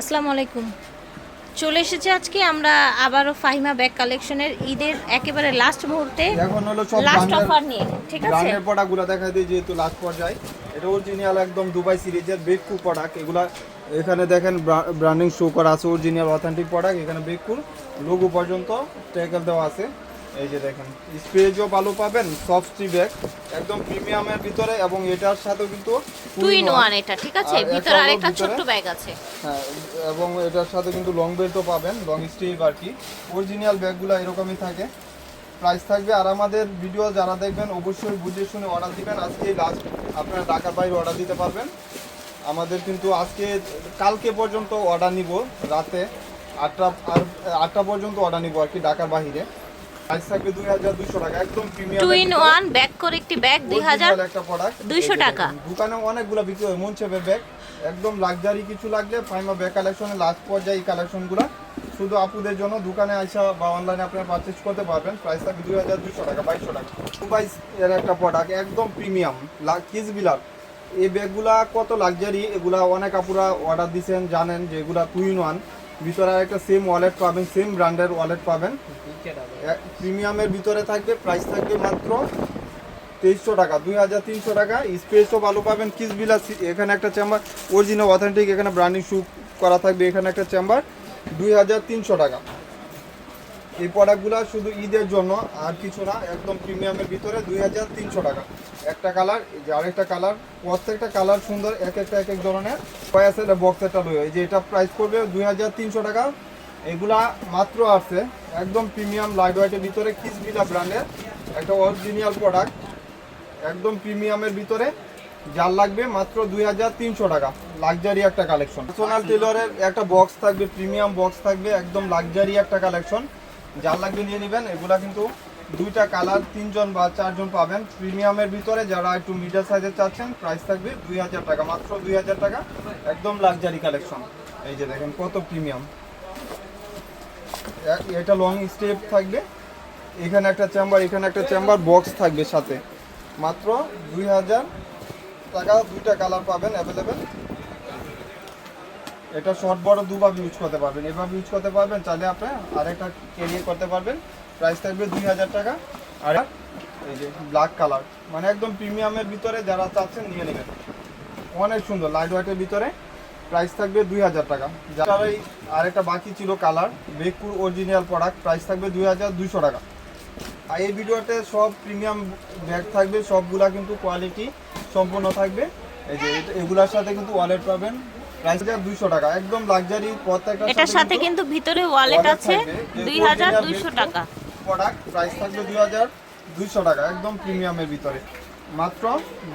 আসসালামু আলাইকুম। চলে এসেছে আজকে আমরা আবারও ফাহিমা ব্যাগ কালেকশনের ঈদের একেবারে লাস্ট মুহূর্তে এখন হলো সব লাস্ট অফার নিয়ে ঠিক আছে? ব্র্যান্ডের প্রোডাক্টগুলো দেখা দিই যেহেতু লাস্ট পর্যায়ে। এটা অরিজিনাল একদম দুবাই সিরিজের বেকু প্রোডাক্ট এগুলা এখানে দেখেন ব্র্যান্ডিং শো করা আছে অরিজিনাল অথেন্টিক প্রোডাক্ট এখানে বেকুর লোগো পর্যন্ত ট্যাকেল দেওয়া আছে। এই যে দেখেন স্পেজও ভালো পাবেন সফট ব্যাগ একদম প্রিমিয়ামের ভিতরে এবং এটার সাথেও কিন্তু টু ইন ওয়ান এটা ঠিক আছে? ভিতরে আরেকটা ছোট্ট ব্যাগ আছে। হ্যাঁ এবং এটার সাথে কিন্তু লং বেল্টও পাবেন লং স্টিভ আর কি। অরিজিনাল ব্যাগগুলো এরকমই থাকে। প্রাইস থাকবে আর আমাদের ভিডিও যারা দেখবেন অবশ্যই বুঝে শুনে অর্ডার দিবেন। আজকে লাস্ট আপনারা ঢাকার বাইরে অর্ডার দিতে পারবেন। আমাদের কিন্তু আজকে কালকে পর্যন্ত অর্ডার নিব রাতে। আটটা আর আটটা পর্যন্ত অর্ডার নিব আর কি ঢাকার বাহিরে। প্রাইস থাকবে টাকা একদম premium two in one bag করে একটি ব্যাগ দুই হাজার একটা প্রোডাক্ট 200 টাকা। দোকানে অনেকগুলো বিক্রি হয় মন ব্যাগ একদম লাক্সারি কিছু লাগলে ফাইমা ব্যাগ কালেকশনে লাস্ট পর্যায়ে এই কালেকশনগুলো শুধু আপুদের জন্য দোকানে বা অনলাইনে আপনারা পারচেজ করতে পারবেন প্রাইস থাকবে টাকা টাকা। এর একটা প্রোডাক্ট একদম প্রিমিয়াম কিস বিলার এই ব্যাগগুলা কত লাক্সারি এগুলা অনেক আপুরা অর্ডার দিছেন জানেন যে এগুলা টু ইন ওয়ান ভিতরে একটা সেম ওয়ালেট পাবেন সেম ব্র্যান্ডের ওয়ালেট পাবেন। প্রিমিয়ামের ভিতরে থাকবে প্রাইস থাকবে মাত্র তেইশশো টাকা দুই হাজার তিনশো টাকা। স্পেসও ভালো পাবেন কিস বিলাস এখানে একটা চেম্বার অরিজিনাল অথেন্টিক এখানে ব্র্যান্ডিং শু করা থাকবে এখানে একটা চেম্বার দুই হাজার তিনশো টাকা। এই প্রোডাক্টগুলো শুধু ঈদের জন্য, আর কিছু না, একদম প্রিমিয়ামের ভিতরে দুই হাজার তিনশো টাকা। একটা কালার যে আরেকটা কালার প্রত্যেকটা কালার সুন্দর, এক একটা এক এক ধরনের। কয়াস এটা বক্সেরটা লই যে এটা প্রাইস পড়বে দুই হাজার তিনশো টাকা। এগুলা মাত্র আছে, একদম প্রিমিয়াম লাইট ওয়াইটের ভিতরে কিস বিলা ব্র্যান্ডের একটা অরিজিনাল প্রোডাক্ট একদম প্রিমিয়ামের ভিতরে, যার লাগবে মাত্র দুই হাজার তিনশো টাকা। লাক্সারি একটা কালেকশন পার্সোনাল টেলরের একটা বক্স থাকবে প্রিমিয়াম বক্স থাকবে, একদম লাক্সারি একটা কালেকশন যার লাগবে নিয়ে নেবেন, এগুলা কিন্তু দুইটা কালার, তিনজন বা চারজন পাবেন। প্রিমিয়ামের ভিতরে যারা একটু মিডিয়াম সাইজের চাচ্ছেন প্রাইস থাকবে দুই হাজার টাকা, মাত্র দুই হাজার টাকা। একদম লাক্সারি কালেকশন এই যে দেখেন কত প্রিমিয়াম। এটা লং স্টেপ থাকবে। এখানে একটা চেম্বার এখানে একটা চেম্বার বক্স থাকবে সাথে। মাত্র দুই হাজার টাকা দুইটা কালার পাবেন অ্যাভেলেবেল এটা শর্ট বড় দুভাবে ইউজ করতে পারবেন। এভাবে ইউজ করতে পারবেন, চাইলে আপনি আরেকটা ক্যারিয়ার করতে পারবেন। প্রাইস থাকবে দুই হাজার টাকা। আর এই যে ব্ল্যাক কালার মানে একদম প্রিমিয়ামের ভিতরে যারা চাচ্ছেন নিয়ে নেবেন। অনেক সুন্দর লাইট হোয়াইটের ভিতরে প্রাইস থাকবে দুই হাজার টাকা। যারা এই আরেকটা বাকি ছিল কালার বেকুর অরিজিনাল প্রোডাক্ট প্রাইস থাকবে দুই হাজার দুইশো টাকা। আর এই ভিডিওতে সব প্রিমিয়াম ব্যাগ থাকবে, সবগুলা কিন্তু কোয়ালিটি সম্পূর্ণ থাকবে। এই যে এগুলার সাথে কিন্তু ওয়ালেট পাবেন। টাকা। একদম লাক্সারি প্রত্যেকটা এটার সাথে কিন্তু ভিতরে ওয়ালেট আছে দুই হাজার দুইশো টাকা। প্রোডাক্ট প্রাইস থাকবে টাকা একদম প্রিমিয়ামের ভিতরে। মাত্র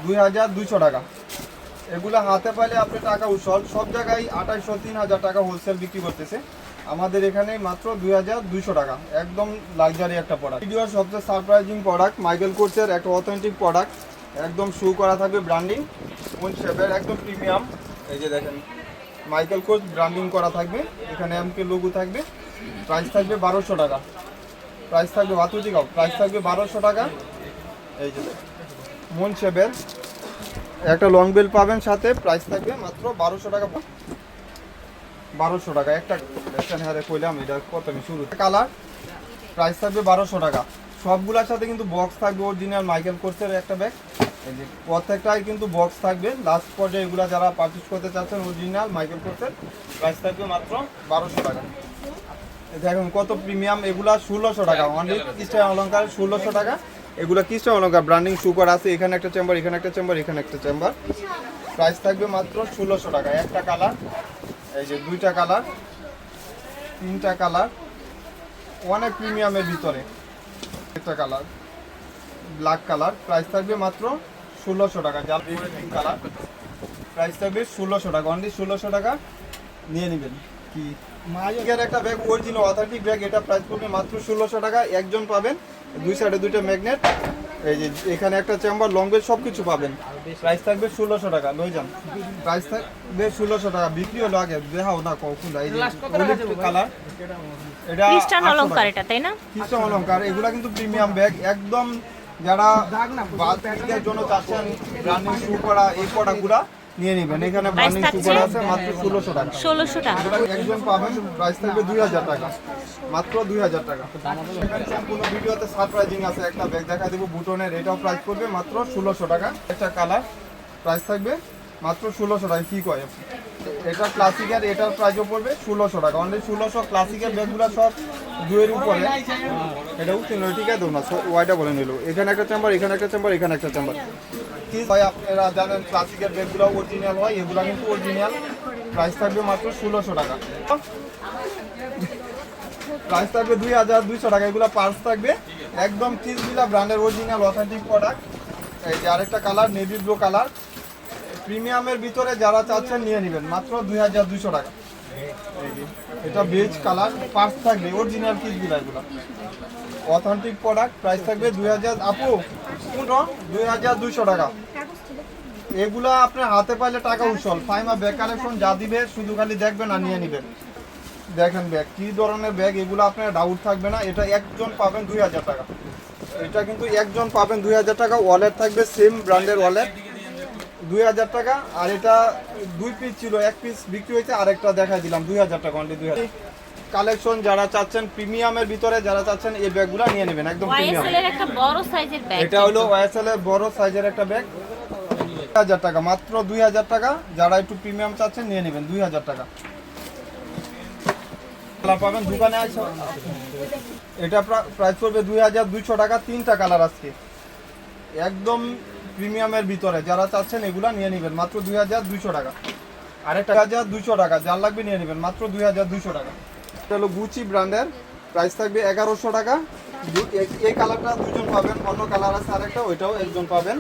দুই হাজার দুইশো টাকা। এগুলো হাতে পাইলে আপনি টাকা উসল। সব জায়গায় তিন হাজার টাকা হোলসেল বিক্রি করতেছে। আমাদের এখানে মাত্র দুই হাজার দুইশো টাকা। একদম লাক্সারি একটা প্রোডাক্ট ভিডিওর সবচেয়ে সারপ্রাইজিং প্রোডাক্ট মাইকেল কোর্সের একটা অথেন্টিক প্রোডাক্ট একদম শু করা থাকবে ব্র্যান্ডিং কোন শেপের একদম প্রিমিয়াম এই যে দেখেন মাইকেল কোর্স ব্র্যান্ডিং করা থাকবে, এখানে এমকে লোগো থাকবে প্রাইস থাকবে বারোশো টাকা। প্রাইস থাকবে বাতুজি কাপ প্রাইস থাকবে বারোশো টাকা। এই যে। মন শেপের একটা লং বেল পাবেন সাথে প্রাইস থাকবে মাত্র বারোশো টাকা বারোশো টাকা, একটা একটা হারে কইলাম, এটা কত আমি শুরু কালার প্রাইস থাকবে বারোশো টাকা। সবগুলোর সাথে কিন্তু বক্স থাকবে অরিজিনাল মাইকেল কোর্সের একটা ব্যাগ এই যে প্রত্যেকটাই কিন্তু বক্স থাকবে। লাস্ট পর্যায়ে এগুলো যারা পারচেস করতে চাচ্ছেন অরিজিনাল মাইকেল কোর্সের প্রাইস থাকবে মাত্র বারোশো টাকা। দেখুন কত প্রিমিয়াম এগুলা ষোলোশো টাকা। অনেক কিস্টার অলঙ্কার ষোলোশো টাকা। এগুলো কিস্টার অলঙ্কার ব্র্যান্ডিং সুপার আছে, এখানে একটা চেম্বার এখানে একটা চেম্বার এখানে একটা চেম্বার প্রাইস থাকবে মাত্র ষোলোশো টাকা। একটা কালার এই যে দুইটা কালার তিনটা কালার অনেক প্রিমিয়ামের ভিতরে। একটা কালার ব্ল্যাক কালার প্রাইস থাকবে মাত্র ষোলোশো টাকা জাল কালার। প্রাইস থাকবে ষোলোশো টাকা অনলি ষোলোশো টাকা নিয়ে নেবেন। কি? মাইকের একটা ব্যাগ অরিজিনাল অথেন্টিক ব্যাগ এটা প্রাইস পড়বে মাত্র ষোলোশো টাকা। একজন পাবেন দুই সাইডে দুইটা ম্যাগনেট এই যে এখানে একটা চেম্বার লং বেল সব কিছু পাবেন। প্রাইস থাকবে ষোলোশো টাকা লই যান। প্রাইস থাকবে ষোলোশো টাকা বিক্রি হলো আগে দেখাও না কখন এই যে কালার এটা খ্রিস্টান 800 অলংকার এটা তাই না? খ্রিস্টান অলংকার এগুলা কিন্তু প্রিমিয়াম ব্যাগ একদম যারা বাচ্চাদের জন্য চাচ্ছেন ব্র্যান্ডিং শু করা এই প্রোডাক্টগুলা নিয়ে নেবেন। এখানে বার্নিং থাকছে? সুপার আছে মাত্র ষোলোশো টাকা। ষোলোশো টাকা। একজন পাবেন প্রাইস থাকবে দুই হাজার টাকা। মাত্র দুই হাজার টাকা। সম্পূর্ণ ভিডিওতে সারপ্রাইজিং আছে একটা ব্যাগ দেখা দেবো বুটনের এটাও প্রাইস পড়বে মাত্র ষোলোশো টাকা। একটা কালার প্রাইস থাকবে মাত্র ষোলোশো টাকা। কি কয় আপনি? এটা ক্লাসিকের এটার প্রাইসও পড়বে ষোলোশো টাকা। অনলি ষোলোশো ক্লাসিকের ব্যাগগুলো সব দুয়ের উপরে। এটা উঠছে নয় ঠিক আছে? না ওয়াইটা বলে নিল। এখানে একটা চেম্বার এখানে একটা চেম্বার এখানে একটা চেম্বার হয় আপনারা জানেন ক্লাসিকের ব্যাগগুলো অরিজিনাল হয়, এগুলো কিন্তু অরিজিনাল প্রাইস থাকবে মাত্র ষোলোশো টাকা। প্রাইস থাকবে দুই হাজার দুইশো টাকা। এগুলো পার্স থাকবে। একদম কিসবিলা ব্র্যান্ডের অরিজিনাল অথেন্টিক প্রোডাক্ট এই যে আরেকটা কালার নেভি ব্লু কালার প্রিমিয়ামের ভিতরে যারা চাচ্ছেন নিয়ে নেবেন। মাত্র দুই হাজার দুইশো টাকা। এটা বেজ কালার পার্স থাকবে অরিজিনাল কিসবিলা এগুলো। অথেন্টিক প্রোডাক্ট প্রাইস থাকবে দুই হাজার। আপু কোনটা দুই হাজার দুইশো টাকা। এগুলা আপনার হাতে পাইলে টাকা উসল ফাইমা ব্যাগ কালেকশন যা দিবে, শুধু খালি দেখবেন আর নিয়ে নেবেন। দেখেন ব্যাগ, কি ধরনের ব্যাগ, এগুলো আপনার ডাউট থাকবে না। এটা একজন পাবেন দুই হাজার টাকা। এটা কিন্তু একজন পাবেন দুই হাজার টাকা। ওয়ালেট থাকবে সেম ব্র্যান্ডের ওয়ালেট দুই হাজার টাকা আর এটা দুই পিস ছিল এক পিস বিক্রি হয়েছে আরেকটা দেখাই দিলাম দুই হাজার টাকা অনলি দুই হাজার। কালেকশন যারা চাচ্ছেন প্রিমিয়ামের ভিতরে যারা চাচ্ছেন এই ব্যাগগুলো নিয়ে নেবেন একদম প্রিমিয়াম একটা বড় সাইজের ব্যাগ এটা হলো ওয়াইএসএল এর বড় সাইজের একটা ব্যাগ। হাজার টাকা মাত্র দুই হাজার টাকা। যারা একটু প্রিমিয়াম চাচ্ছেন নিয়ে নেবেন দুই হাজার টাকা। কালার পাবেন দোকানে আছে এটা প্রাইস পড়বে দুই হাজার দুইশো টাকা তিনটা কালার আজকে। একদম প্রিমিয়ামের ভিতরে যারা চাচ্ছেন এগুলা নিয়ে নেবেন। মাত্র দুই হাজার দুইশো টাকা। আরেকটা হাজার দুইশো টাকা যার লাগবে নিয়ে নেবেন। মাত্র দুই হাজার দুইশো টাকা। এটা হলো গুচি ব্র্যান্ডের প্রাইস থাকবে এগারোশো টাকা। দু- এই- এই কালারটা দুজন পাবেন অন্য কালার আছে আরেকটা ওইটাও একজন পাবেন।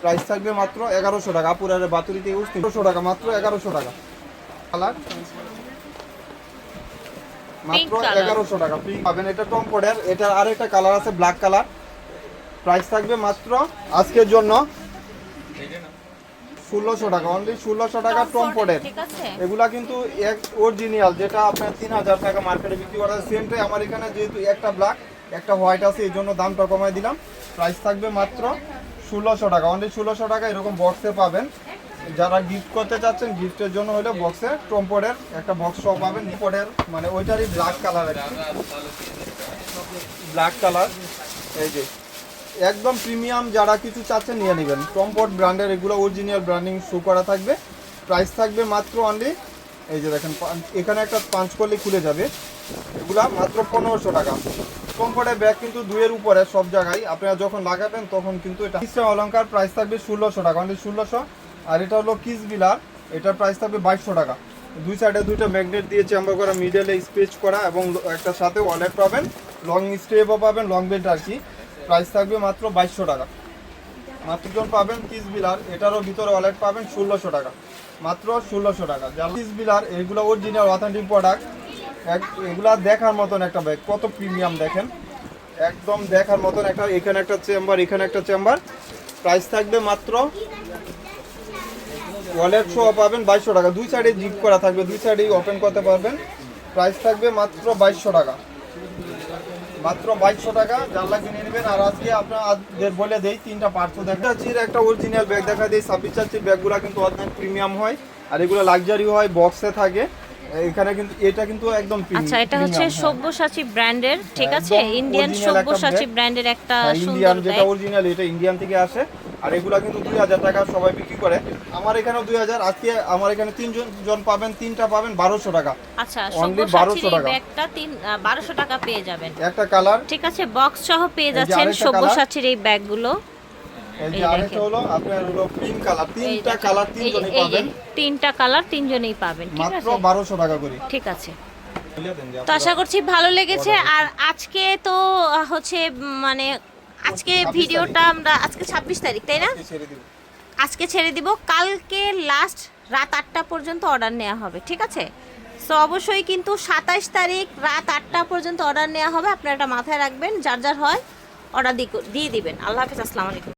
প্রাইস থাকবে মাত্র এগারোশো টাকা। আপুরের বাতুরিতে ইউজ তিনশো টাকা মাত্র এগারোশো টাকা। কালার? মাত্র এগারোশো টাকা। পিঙ্ক পাবেন। এটা টম কোডের এটার আরেকটা কালার আছে ব্ল্যাক কালার। প্রাইস থাকবে মাত্র আজকের জন্য ষোলোশো টাকা অনলি ষোলোশো টাকা টম কোডের ঠিক আছে। এগুলা কিন্তু এক অরিজিনাল যেটা আপনার তিন হাজার টাকা মার্কেটে বিক্রি করা সেমটাই আমার এখানে যেহেতু একটা ব্ল্যাক একটা হোয়াইট আছে এই জন্য দামটা কমাই দিলাম। প্রাইস থাকবে মাত্র ষোলোশো টাকা। অনলি ষোলোশো টাকা এরকম বক্সে পাবেন। যারা গিফট করতে চাচ্ছেন গিফটের জন্য হলে বক্সে টম্পোডের একটা বক্স সহ পাবেন। নিপোডের মানে ওইটারই ব্ল্যাক কালার ব্ল্যাক কালার এই যে। একদম প্রিমিয়াম যারা কিছু চাচ্ছেন নিয়ে নেবেন। টম্পট ব্র্যান্ডের এগুলো অরিজিনাল ব্র্যান্ডিং শো করা থাকবে। প্রাইস থাকবে মাত্র অনলি এই যে দেখেন এখানে একটা পাঁচ করলে খুলে যাবে। এগুলা মাত্র পনেরোশো টাকা। কমফোর্টের ব্যাগ কিন্তু দুইয়ের উপরে সব জায়গায়। আপনারা যখন লাগাবেন, তখন কিন্তু এটা কিসে অলঙ্কার প্রাইস থাকবে ষোলোশো টাকা অনলি ষোলোশো। আর এটা হলো কিস বিলার এটার প্রাইস থাকবে বাইশশো টাকা। দুই সাইডে দুইটা ম্যাগনেট দিয়ে চেম্বার করা মিডলে স্পেচ করা এবং একটা সাথে ওয়ালেট পাবেন। লং স্টেপও পাবেন লং বেল্ট আর কি। প্রাইস থাকবে মাত্র বাইশশো টাকা। মাত্র জন পাবেন কিস বিলার, এটারও ভিতরে ওয়ালেট পাবেন ষোলোশো টাকা। মাত্র ষোলোশো টাকা। যা কিস বিলার, এগুলো অরিজিনাল অথেন্টিক প্রোডাক্ট এক, এগুলা দেখার মতন একটা ব্যাগ কত প্রিমিয়াম দেখেন? একদম দেখার মতন একটা, এখানে একটা চেম্বার এখানে একটা চেম্বার প্রাইস থাকবে মাত্র ওয়ালেট সহ পাবেন বাইশশো টাকা। দুই সাইডে জিপ করা থাকবে, দুই সাইডেই ওপেন করতে পারবেন। প্রাইস থাকবে মাত্র বাইশশো টাকা। মাত্র বাইশশো টাকা। যার লাগে নিয়ে নেবেন। আর আজকে আপনাদের বলে দেই তিনটা পার্থ দেখা চির একটা অরিজিনাল ব্যাগ দেখা দিই ছাব্বিশ চাচ্ছির ব্যাগগুলো কিন্তু অনেক প্রিমিয়াম হয়। আর এগুলো লাক্সারি হয় বক্সে থাকে। এখানে কিন্তু এটা কিন্তু একদম আচ্ছা এটা হচ্ছে সব্যসাচী ব্র্যান্ডের ঠিক আছে? ইন্ডিয়ান সব্যসাচী ব্র্যান্ডের একটা ইন্ডিয়ান সুন্দর যেটা অরিজিনাল এটা ইন্ডিয়ান থেকে আসে। আর এগুলা কিন্তু দুই হাজার টাকা সবাই বিক্রি করে। আমার এখানেও দুই হাজার আজকে আমার এখানে তিনজন জন পাবেন তিনটা পাবেন বারোশো টাকা। আচ্ছা Only সব্যসাচীর 1200 এই টাকা। ব্যাগটা তিন বারোশো টাকা পেয়ে যাবেন। একটা কালার। ঠিক আছে বক্স সহ পেয়ে যাচ্ছেন সব্যসাচীর এই ব্যাগগুলো। এই এই যে আরেকটা হলো আপনার হলো পিঙ্ক কালার। তিনটা কালার তিনজনই পাবেন। তিনটা কালার তিনজনেই পাবেন। ঠিক মাত্র আছে? বারোশো টাকা করে। ঠিক আছে। তো আশা করছি ভালো লেগেছে। আর আজকে তো হচ্ছে মানে আজকে ভিডিওটা আমরা আজকে ছাব্বিশ তারিখ তাই না? ছেড়ে দিব। আজকে ছেড়ে দিব। কালকে লাস্ট রাত আটটা পর্যন্ত অর্ডার নেওয়া হবে ঠিক আছে? সো অবশ্যই কিন্তু সাতাইশ তারিখ রাত আটটা পর্যন্ত অর্ডার নেওয়া হবে। আপনারা এটা মাথায় রাখবেন যার যার হয় অর্ডার দিয়ে দিবেন। আল্লাহ হাফিজ আসসালামু আলাইকুম।